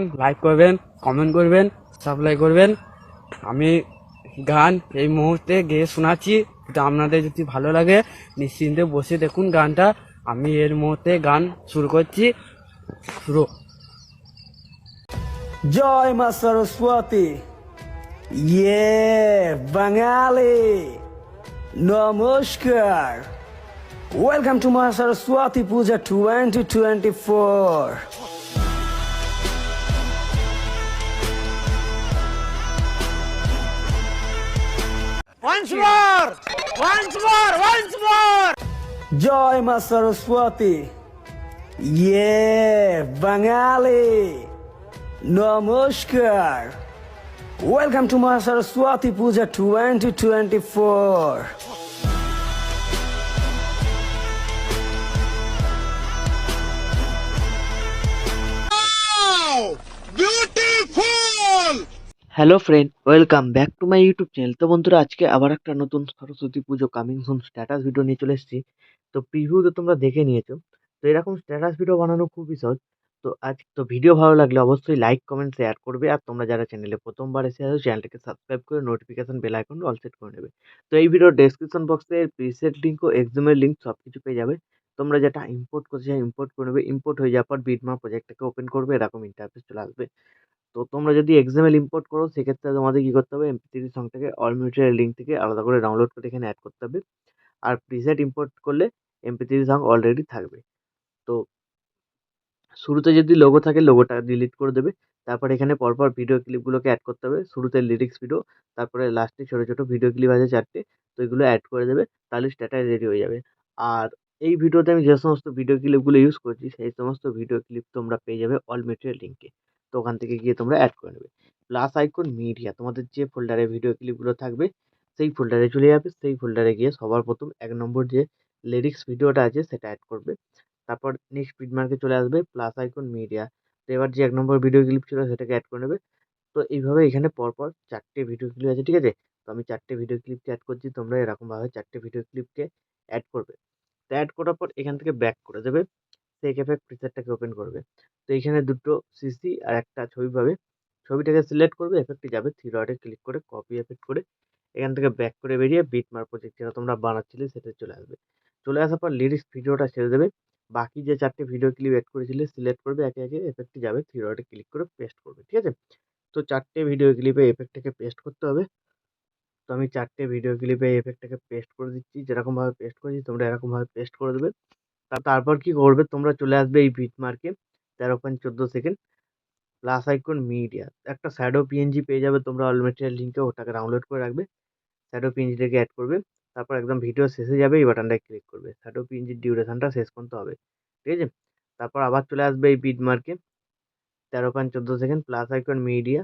Like করবেন comment করবেন supply করবেন। আমি গান এই মুহূর্তে গেয়ে শোনাচ্ছি আপনাদের যদি ভালো লাগে, নিশ্চিন্তে বসে দেখুন গানটা। আমি এর মুহূর্তে গান শুরু করছি। শুরু। জয় মা সরস্বতী। ইয়ে বাঙালি। নমস্কার। ওয়েলকাম টু মা Saraswati puja twenty twenty four জয় মা সরস্বতী ইয়ে বাঙালি নমস্কার ওয়েলকাম টু মা Saraswati puja twenty twenty four hello friend welcome back to my YouTube channel তো বন্ধুরা, আজকে আবার একটা নতুন সরস্বতী পুজো কামিং সুন স্ট্যাটাস ভিডিও নিয়ে চলে এসেছি। তো প্রিভিউ তো তোমরা দেখে নিয়েছো। তো এরকম স্ট্যাটাস ভিডিও বানানো খুবই সহজ। তো আজ, তো ভিডিও ভালো লাগলে অবশ্যই লাইক কমেন্ট শেয়ার করবে। আর তোমরা যারা চ্যানেলে প্রথমবার এসে আছো চ্যানেলটাকে সাবস্ক্রাইব করে notification bell icon all set করে নেবে। তো এই ভিডিওর ডেসক্রিপশন বক্সে প্রিসেট লিঙ্ক ও এক্সিমের লিঙ্ক সব কিছু পেয়ে যাবে। তোমরা যেটা ইম্পোর্ট চাই ইম্পোর্ট করে নেবে। ইম্পোর্ট হয়ে যাওয়ার পর বিটমা প্রজেক্টটাকে ওপেন করবে। এরকম ইন্টারফেস চলে আসবে। তো তোমরা যদি এক্সএমএল ইম্পোর্ট করো, সেক্ষেত্রে তোমাদের কী করতে হবে? এমপি থ্রি সংটাকে অল মিউটের লিঙ্ক থেকে আলাদা করে ডাউনলোড করে এখানে অ্যাড করতে হবে। আর প্রিসেট ইম্পোর্ট করলে এমপি থ্রি সং অলরেডি থাকবে। তো শুরুতে যদি লোগো থাকে লোগোটা ডিলিট করে দেবে। তারপর এখানে পরপর ভিডিও ক্লিপগুলোকে অ্যাড করতে হবে। শুরুতে লিরিক্স ভিডিও তারপরে লাস্টে ছোটো ছোটো ভিডিও ক্লিপ আছে চারটে, তো এগুলো অ্যাড করে দেবে। তাহলে স্ট্যাটাস রেডি হয়ে যাবে। আর এই ভিডিওতে আমি যে সমস্ত ভিডিও ক্লিপগুলো ইউজ করছি, সেই সমস্ত ভিডিও ক্লিপ তোমরা পেয়ে যাবে অল মেটেরিয়াল লিঙ্কে তো ওখান থেকে গিয়ে তোমরা অ্যাড করে নেবে। প্লাস আইকন মিডিয়া তোমাদের যে ফোল্ডারে ভিডিও ক্লিপগুলো থাকবে, সেই ফোল্ডারে চলে যাবে। সেই ফোল্ডারে গিয়ে সবার প্রথম এক নম্বর যে লিরিক্স ভিডিওটা আছে, সেটা অ্যাড করবে। তারপর নেক্সট মার্কে চলে আসবে প্লাস আইকন মিডিয়া তো এবার যে এক নম্বর ভিডিও ক্লিপ ছিল, সেটাকে অ্যাড করে নেবে। তো এইভাবে এখানে পরপর চারটে ভিডিও ক্লিপ আছে, ঠিক আছে? তো আমি চারটে ভিডিও ক্লিপকে অ্যাড করছি, তোমরা এরকমভাবে চারটে ভিডিও ক্লিপকে অ্যাড করবে। তো অ্যাড করার পর এখান থেকে ব্যাক করে দেবে। সেক এফেক্ট প্রিসেটটাকে ওপেন করবে। তো এইখানে দুটো সিসি আর একটা ছবি পাবে। ছবিটাকে সিলেক্ট করবে এফেক্টে যাবে। থ্রি ডটে ক্লিক করে কপি এফেক্ট করে এখান থেকে ব্যাক করে বেরিয়ে বিট মার প্রজেক্ট যেটা তোমরা বানাচ্ছিলে সেটা চলে আসবে। চলে আসার পর লিরিক্স ভিডিওটা ছেড়ে দেবে। বাকি যে চারটে ভিডিও ক্লিপ অ্যাড করেছিলে সিলেক্ট করবে, একে একে এফেক্টে যাবে। থ্রি ডটে ক্লিক করে পেস্ট করবে, ঠিক আছে? তো চারটে ভিডিও ক্লিপে এফেক্টটাকে পেস্ট করতে হবে। তো আমি চারটে ভিডিও ক্লিপে এফেক্টটাকে পেস্ট করে দিচ্ছি। যেরকমভাবে পেস্ট করেছি, তোমরা এরকমভাবে পেস্ট করে দেবে। তারপর কি করবে? তোমরা চলে আসবে এই বিট মার্কে তেরো পয়েন্ট চোদ্দ সেকেন্ড প্লাস আইকন মিডিয়া একটা স্যাডো পিএনজি পেয়ে যাবে, তোমরা অল লিঙ্কে ওটাকে ডাউনলোড করে রাখবে শ্যাডো পিএনজিটাকে অ্যাড করবে, তারপর একদম ভিডিও শেষে যাবে, এই বাটনটায় ক্লিক করবে শ্যাডো পিএনজির ডিউরেশনটা শেষ পর্যন্ত হবে, ঠিক আছে? তারপর আবার চলে আসবে এই বিট মার্কে তেরো পয়েন্ট চোদ্দ সেকেন্ড প্লাস আইকন মিডিয়া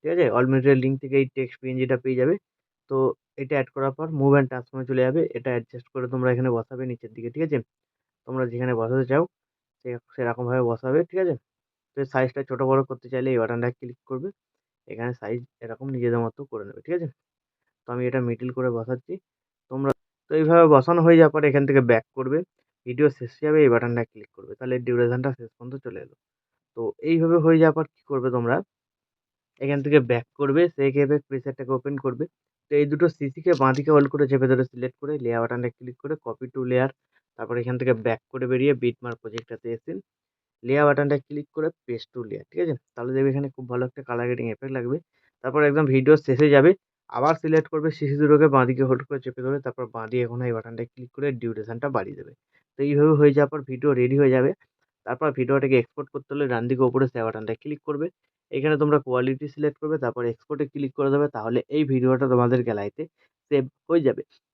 ঠিক আছে? অল মেটেরিয়াল লিঙ্ক থেকে এই টেক্সট পিএনজিটা পেয়ে যাবে, তো এটা অ্যাড করার পর মুভ অ্যান্ড ট্রান্সফর্মে চলে যাবে, এটা অ্যাডজাস্ট করে তোমরা এখানে বসাবে নিচের দিকে, ঠিক আছে? তোমরা যেখানে বসাতে চাও, সে, সেরকমভাবে বসাবে, ঠিক আছে? তো সাইজটা ছোটো বড়ো করতে চাইলে এই বাটনটা ক্লিক করবে, এখানে সাইজ এরকম নিজেদের মতো করে নেবে, ঠিক আছে? তো আমি এটা মিডিল করে বসাচ্ছি, তোমরা, তো এইভাবে বসানো হয়ে যাওয়ার পরে এখান থেকে ব্যাক করবে ভিডিও শেষ যাবে, এই বাটনটা ক্লিক করবে, তাহলে ডিউরেশনটা শেষ পর্যন্ত চলে এলো। তো এইভাবে হয়ে যাওয়ার পর কী করবে তোমরা? এখান থেকে ব্যাক করবে, সেই এফেক্ট প্রিসেটটাকে ওপেন করবে, তো এই দুটো সিসিকে বাঁদিকে হোল্ড করে চেপে ধরে সিলেক্ট করে লেয়ার বাটনটা ক্লিক করে কপি টু লেয়ার তারপর এখান থেকে ব্যাক করে বেরিয়ে বিটমার্ক প্রজেক্টটাতে এসে লেয়ার বাটনটা ক্লিক করে পেস্ট টু লেয়ার ঠিক আছে? তাহলে দেখবে এখানে খুব ভালো একটা কালার গ্রেডিং এফেক্ট লাগবে। তারপর একদম ভিডিও শেষে যাবে, আবার সিলেক্ট করবে সিসি দুটোকে বাঁদিকে হোল্ড করে চেপে ধরে, তারপর বাঁদিয়ে এখন এই বাটনটা ক্লিক করে ডিউরেশনটা বাড়িয়ে দেবে। তো এইভাবে হয়ে যাওয়ার পর ভিডিও রেডি হয়ে যাবে। তারপর ভিডিওটাকে এক্সপোর্ট করতে হলে ডান দিকে ওপরে সে বাটনটা ক্লিক করবে। এখানে তোমরা কোয়ালিটি সিলেক্ট করবে, তারপর এক্সপোর্টে ক্লিক করে দেবে, তাহলে এই ভিডিওটা তোমাদের গ্যালারিতে সেভ হয়ে যাবে।